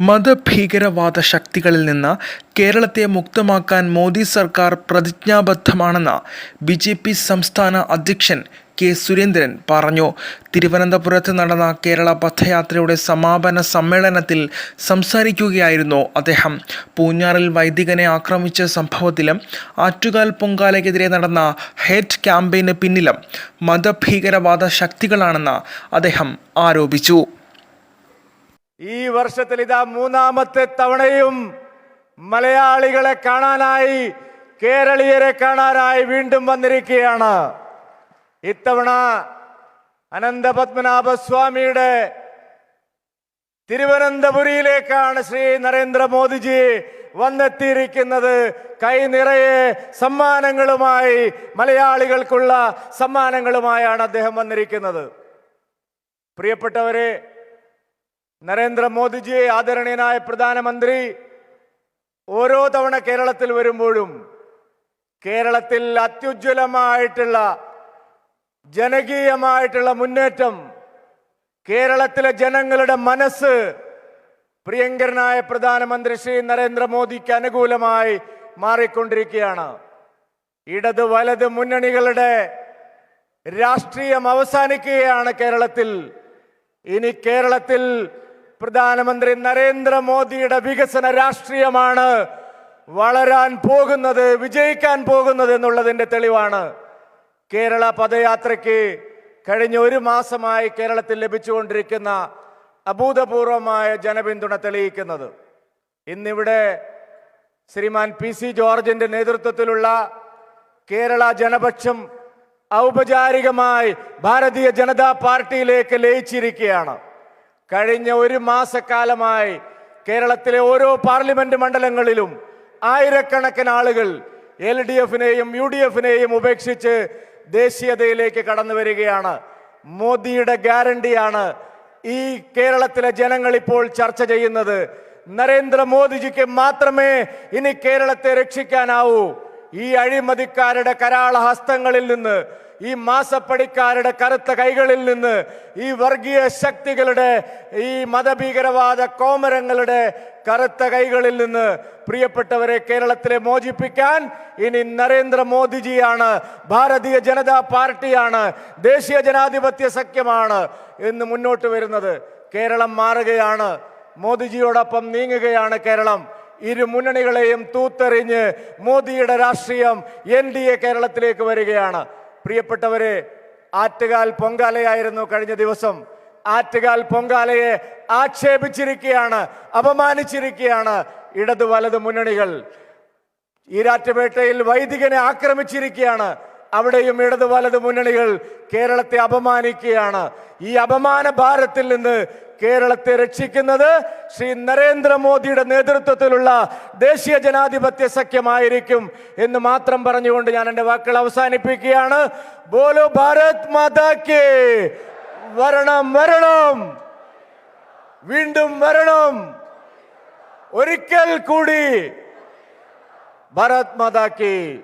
മതഭീകരവാദ ശക്തികളിൽ നിന്ന് കേരളത്തെ മുക്തമാക്കാൻ മോദി സർക്കാർ പ്രതിജ്ഞാബദ്ധമാണെന്ന് ബി ജെ പി സംസ്ഥാന അധ്യക്ഷൻ കെ സുരേന്ദ്രൻ പറഞ്ഞു. തിരുവനന്തപുരത്ത് നടന്ന കേരള പഥയാത്രയുടെ സമാപന സമ്മേളനത്തിൽ സംസാരിക്കുകയായിരുന്നു അദ്ദേഹം. പൂഞ്ഞാറിൽ വൈദികനെ ആക്രമിച്ച സംഭവത്തിലും ആറ്റുകാൽ പൊങ്കാലയ്ക്കെതിരെ നടന്ന ഹേറ്റ് ക്യാമ്പയിന് പിന്നിലും മതഭീകരവാദ ശക്തികളാണെന്ന് അദ്ദേഹം ആരോപിച്ചു. ഈ വർഷത്തിൽ ഇതാ മൂന്നാമത്തെ തവണയും മലയാളികളെ കാണാനായി കേരളീയരെ കാണാനായി വീണ്ടും വന്നിരിക്കുകയാണ്. ഇത്തവണ അനന്തപത്മനാഭ സ്വാമിയുടെ തിരുവനന്തപുരിയിലേക്കാണ് ശ്രീ നരേന്ദ്രമോദിജി വന്നെത്തിയിരിക്കുന്നത്. കൈ നിറയെ സമ്മാനങ്ങളുമായി മലയാളികൾക്കുള്ള സമ്മാനങ്ങളുമായാണ് അദ്ദേഹം വന്നിരിക്കുന്നത്. പ്രിയപ്പെട്ടവരെ നരേന്ദ്രമോദിജി ആദരണീയനായ പ്രധാനമന്ത്രി ഓരോ തവണ കേരളത്തിൽ വരുമ്പോഴും കേരളത്തിൽ അത്യുജ്വലമായിട്ടുള്ള ജനകീയമായിട്ടുള്ള മുന്നേറ്റം കേരളത്തിലെ ജനങ്ങളുടെ മനസ്സ് പ്രിയങ്കരനായ പ്രധാനമന്ത്രി ശ്രീ നരേന്ദ്രമോദിക്ക് അനുകൂലമായി മാറിക്കൊണ്ടിരിക്കുകയാണ്. ഇടത് വലത് മുന്നണികളുടെ രാഷ്ട്രീയം അവസാനിക്കുകയാണ് കേരളത്തിൽ. ഇനി കേരളത്തിൽ പ്രധാനമന്ത്രി നരേന്ദ്രമോദിയുടെ വികസന രാഷ്ട്രീയമാണ് വളരാൻ പോകുന്നത് വിജയിക്കാൻ പോകുന്നത് എന്നുള്ളതിന്റെ തെളിവാണ്. കേരള പദയാത്രയ്ക്ക് കഴിഞ്ഞ ഒരു മാസമായി കേരളത്തിൽ ലഭിച്ചുകൊണ്ടിരിക്കുന്ന അഭൂതപൂർവമായ ജനപിന്തുണ തെളിയിക്കുന്നത്. ഇന്നിവിടെ ശ്രീമാൻ പി സി ജോർജിന്റെ നേതൃത്വത്തിലുള്ള കേരള ജനപക്ഷം ഔപചാരികമായി ഭാരതീയ ജനതാ പാർട്ടിയിലേക്ക് ലയിച്ചിരിക്കുകയാണ്. കഴിഞ്ഞ ഒരു മാസക്കാലമായി കേരളത്തിലെ ഓരോ പാർലമെന്റ് മണ്ഡലങ്ങളിലും ആയിരക്കണക്കിന് ആളുകൾ എൽ ഡി എഫിനെയും യു ഡി എഫിനെയും ഉപേക്ഷിച്ച് ദേശീയതയിലേക്ക് കടന്നു വരികയാണ്. മോദിയുടെ ഗ്യാരണ്ടിയാണ് ഈ കേരളത്തിലെ ജനങ്ങൾ ഇപ്പോൾ ചർച്ച ചെയ്യുന്നത്. നരേന്ദ്രമോദിജിക്ക് മാത്രമേ ഇനി കേരളത്തെ രക്ഷിക്കാനാവൂ. ഈ അഴിമതിക്കാരുടെ കരാള ഹസ്തങ്ങളിൽ നിന്ന് ഈ മാസപ്പടിക്കാരുടെ കറുത്ത കൈകളിൽ നിന്ന് ഈ വർഗീയ ശക്തികളുടെ ഈ മതഭീകരവാദ കോമരങ്ങളുടെ കറുത്ത കൈകളിൽ നിന്ന് പ്രിയപ്പെട്ടവരെ കേരളത്തിലെ മോചിപ്പിക്കാൻ ഇനി നരേന്ദ്രമോദിജിയാണ് ഭാരതീയ ജനതാ പാർട്ടിയാണ് ദേശീയ ജനാധിപത്യ സഖ്യമാണ് എന്ന് മുന്നോട്ട് വരുന്നത്. കേരളം മാറുകയാണ്. മോദിജിയോടൊപ്പം നീങ്ങുകയാണ് കേരളം. ഇരു മുന്നണികളെയും തൂത്തെറിഞ്ഞ് മോദിയുടെ രാഷ്ട്രീയം എൻ ഡി എ കേരളത്തിലേക്ക് വരികയാണ്. പ്രിയപ്പെട്ടവരെ ആറ്റുകാൽ പൊങ്കാലയായിരുന്നു കഴിഞ്ഞ ദിവസം. ആറ്റുകാൽ പൊങ്കാലയെ ആക്ഷേപിച്ചിരിക്കുകയാണ് അപമാനിച്ചിരിക്കുകയാണ് ഇടതു വലത് മുന്നണികൾ. ഈരാറ്റുപേട്ടയിൽ വൈദികനെ ആക്രമിച്ചിരിക്കുകയാണ് അവിടെയും ഇടത് വലത് മുന്നണികൾ കേരളത്തെ അപമാനിക്കുകയാണ്. ഈ അപമാന ഭാരത്തിൽ നിന്ന് കേരളത്തെ രക്ഷിക്കുന്നത് ശ്രീ നരേന്ദ്രമോദിയുടെ നേതൃത്വത്തിലുള്ള ദേശീയ ജനാധിപത്യ സഖ്യമായിരിക്കും എന്ന് മാത്രം പറഞ്ഞുകൊണ്ട് ഞാൻ എന്റെ വാക്കുകൾ അവസാനിപ്പിക്കുകയാണ്. ബോലോ ഭാരത് മാതാക്ക് വരണം വരണം. വീണ്ടും വരണം. ഒരിക്കൽ കൂടി ഭാരത് മാതാക്ക്